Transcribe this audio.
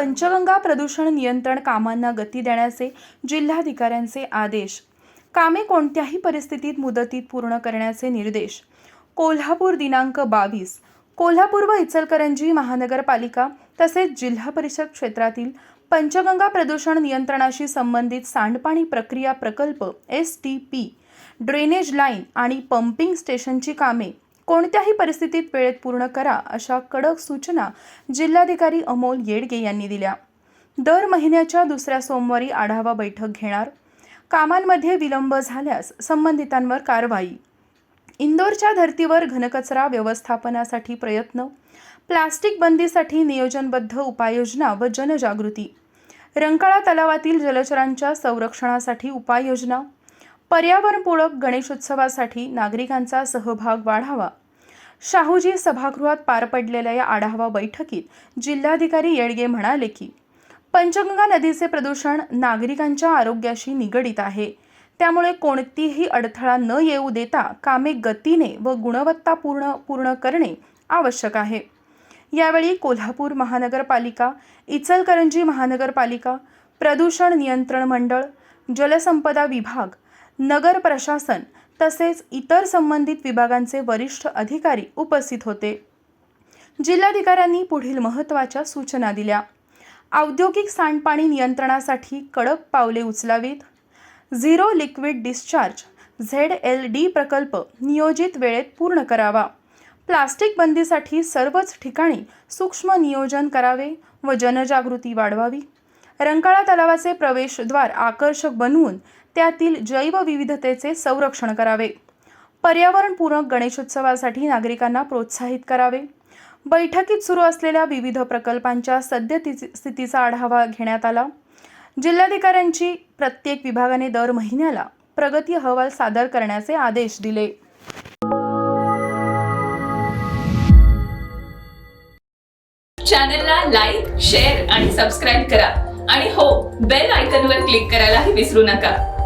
पंचगंगा प्रदूषण नियंत्रण कामांना गती देण्याचे जिल्हाधिकाऱ्यांचे आदेश. कामे कोणत्याही परिस्थितीत मुदतीत पूर्ण करण्याचे निर्देश. कोल्हापूर दिनांक बावीस. कोल्हापूर व इचलकरंजी महानगरपालिका तसेच जिल्हा परिषद क्षेत्रातील पंचगंगा प्रदूषण नियंत्रणाशी संबंधित सांडपाणी प्रक्रिया प्रकल्प S T P drainage line आणि पंपिंग स्टेशनची कामे कोणत्याही परिस्थितीत वेळेत पूर्ण करा अशा कडक सूचना जिल्हाधिकारी अमोल येडगे यांनी दिल्या. दर महिन्याच्या दुसऱ्या सोमवारी आढावा बैठक घेणार. कामांमध्ये विलंब झाल्यास संबंधितांवर कारवाई. इंदोरच्या धर्तीवर घनकचरा व्यवस्थापनासाठी प्रयत्न. प्लास्टिक बंदीसाठी नियोजनबद्ध उपाययोजना व जनजागृती. रंकाळा तलावातील जलचरांच्या संरक्षणासाठी उपाययोजना. पर्यावरणपूरक गणेशोत्सवासाठी नागरिकांचा सहभाग वाढावा. शाहूजी सभागृहात पार पडलेल्या या आढावा बैठकीत जिल्हाधिकारी येडगे म्हणाले की पंचगंगा नदीचे प्रदूषण नागरिकांच्या आरोग्याशी निगडित आहे. त्यामुळे कोणतीही अडथळा न येऊ देता कामे गतीने व गुणवत्तापूर्ण पूर्ण करणे आवश्यक आहे. यावेळी कोल्हापूर महानगरपालिका इचलकरंजी महानगरपालिका प्रदूषण नियंत्रण मंडळ जलसंपदा विभाग नगर प्रशासन तसेच इतर संबंधित विभागांचे वरिष्ठ अधिकारी उपस्थित होते. जिल्हाधिकाऱ्यांनी पुढील महत्त्वाच्या सूचना दिल्या. औद्योगिक सांडपाणी नियंत्रणासाठी कडक पावले उचलावीत. Zero liquid discharge Z L D प्रकल्प नियोजित वेळेत पूर्ण करावा. प्लास्टिक बंदीसाठी सर्वच ठिकाणी सूक्ष्म नियोजन करावे व जनजागृती वाढवावी. रंकाळा तलावाचे प्रवेशद्वार आकर्षक बनवून त्यातील जैवविविधतेचे संरक्षण करावे. पर्यावरणपूरक गणेशोत्सवासाठी नागरिकांना प्रोत्साहित करावे. बैठकीत सुरू असलेल्या विविध प्रकल्पांच्या सद्यस्थिती- स्थितीचा आढावा घेण्यात आला. जिल्हाधिकाऱ्यांची प्रत्येक विभागाने दर महिन्याला प्रगती अहवाल सादर करण्याचे आदेश दिले. चॅनलला लाईक शेअर आणि सबस्क्राईब करा. आणि हो बेल आयकनवर क्लिक करायलाही विसरू नका.